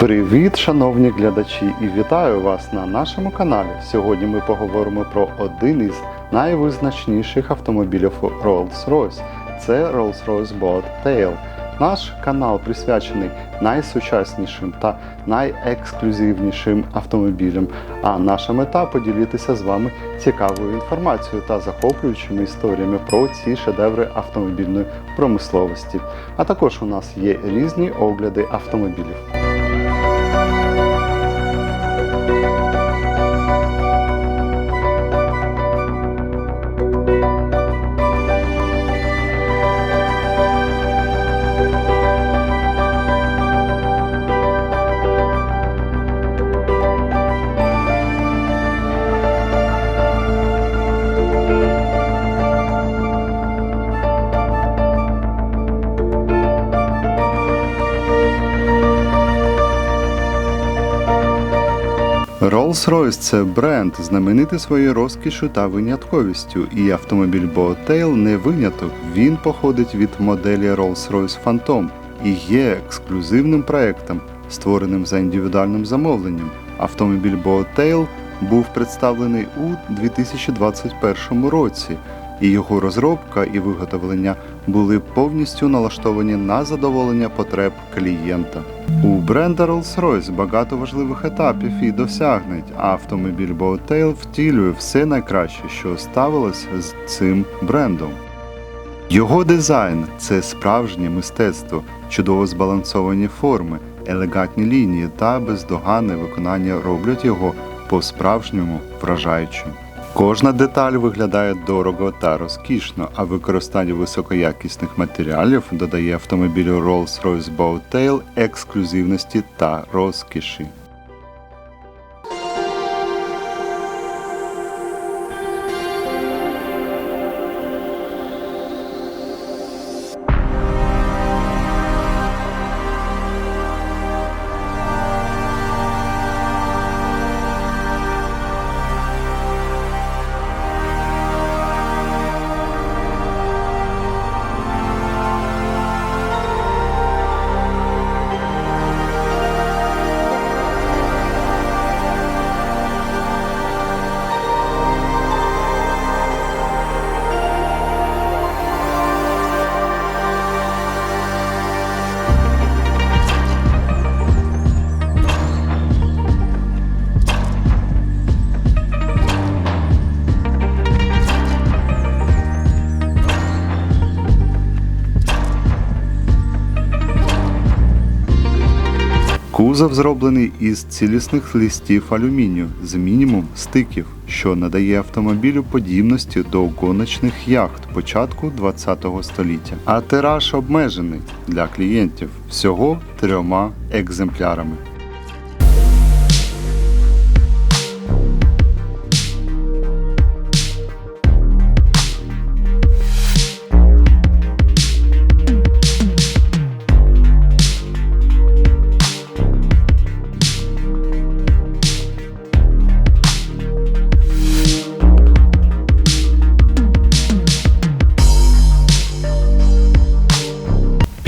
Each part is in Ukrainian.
Привіт, шановні глядачі, і вітаю вас на нашому каналі. Сьогодні ми поговоримо про один із найвизначніших автомобілів Rolls-Royce. Це Rolls-Royce Boat Tail. Наш канал присвячений найсучаснішим та найексклюзивнішим автомобілям. А наша мета поділитися з вами цікавою інформацією та захоплюючими історіями про ці шедеври автомобільної промисловості. А також у нас є різні огляди автомобілів. Rolls-Royce – це бренд, знаменитий своєю розкішю та винятковістю, і автомобіль Bowtail не виняток. Він походить від моделі Rolls-Royce Phantom і є ексклюзивним проектом, створеним за індивідуальним замовленням. Автомобіль Bowtail був представлений у 2021 році, і його розробка і виготовлення були повністю налаштовані на задоволення потреб клієнта. У бренда Rolls-Royce багато важливих етапів і досягнень, а автомобіль Bowtail втілює все найкраще, що ставилось з цим брендом. Його дизайн це справжнє мистецтво, чудово збалансовані форми, елегантні лінії та бездоганне виконання роблять його по-справжньому вражаючим. Кожна деталь виглядає дорого та розкішно, а використання високоякісних матеріалів додає автомобілю Rolls-Royce Bowtail ексклюзивності та розкіші. Кузов зроблений із цілісних листів алюмінію з мінімум стиків, що надає автомобілю подібності до гоночних яхт початку ХХ століття. А тираж обмежений для клієнтів всього трьома екземплярами.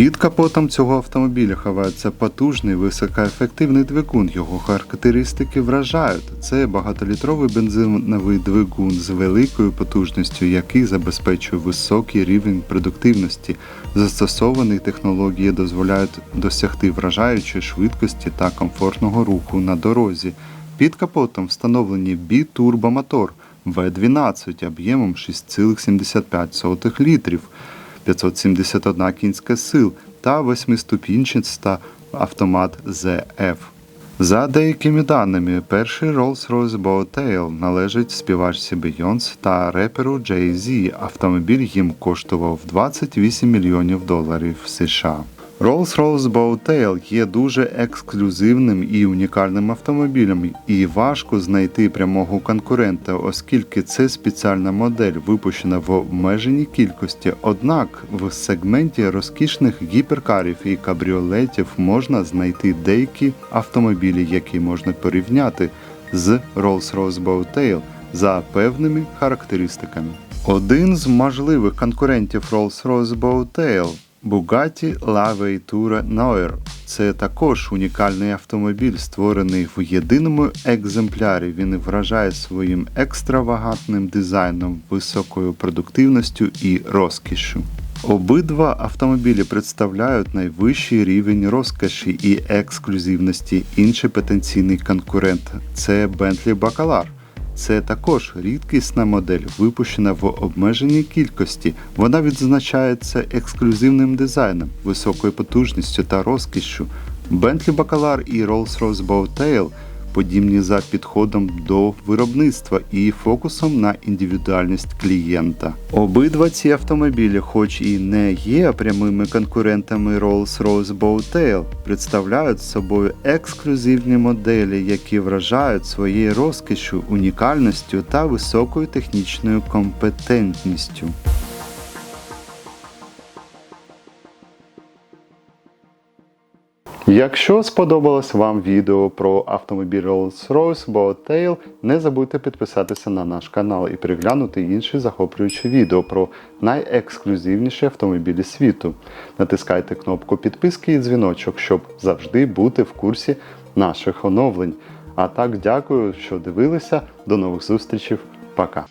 Під капотом цього автомобіля ховається потужний високоефективний двигун. Його характеристики вражають. Це багатолітровий бензиновий двигун з великою потужністю, який забезпечує високий рівень продуктивності. Застосовані технології дозволяють досягти вражаючої швидкості та комфортного руху на дорозі. Під капотом встановлені бітурбомотор В12 об'ємом 6,75 літрів. 571 кінська сил та восьмиступінчаста автомат ZF. За деякими даними, перший Rolls-Royce Bowtail належить співачці Beyoncé та реперу Jay-Z. Автомобіль їм коштував 28 мільйонів доларів США. Rolls-Royce Bowtail є дуже ексклюзивним і унікальним автомобілем, і важко знайти прямого конкурента, оскільки це спеціальна модель, випущена в обмеженій кількості. Однак в сегменті розкішних гіперкарів і кабріолетів можна знайти деякі автомобілі, які можна порівняти з Rolls-Royce Bowtail за певними характеристиками. Один з можливих конкурентів Rolls-Royce Bowtail Bugatti La Veytura Noir це також унікальний автомобіль, створений в єдиному екземплярі. Він вражає своїм екстравагантним дизайном, високою продуктивністю і розкішшю. Обидва автомобілі представляють найвищий рівень розкоші і ексклюзивності. Інший потенційний конкурент це Bentley Baccalar. Це також рідкісна модель, випущена в обмеженій кількості. Вона відзначається ексклюзивним дизайном, високою потужністю та розкішшю. Bentley Baccalar і Rolls-Royce Bowtail подібні за підходом до виробництва і фокусом на індивідуальність клієнта. Обидва ці автомобілі, хоч і не є прямими конкурентами Rolls-Royce Bowtail, представляють собою ексклюзивні моделі, які вражають своєю розкішю, унікальністю та високою технічною компетентністю. Якщо сподобалось вам відео про автомобіль Rolls-Royce Bowtail, не забудьте підписатися на наш канал і переглянути інші захоплюючі відео про найексклюзивніші автомобілі світу. Натискайте кнопку підписки і дзвіночок, щоб завжди бути в курсі наших оновлень. А так, дякую, що дивилися. До нових зустрічей. Пока.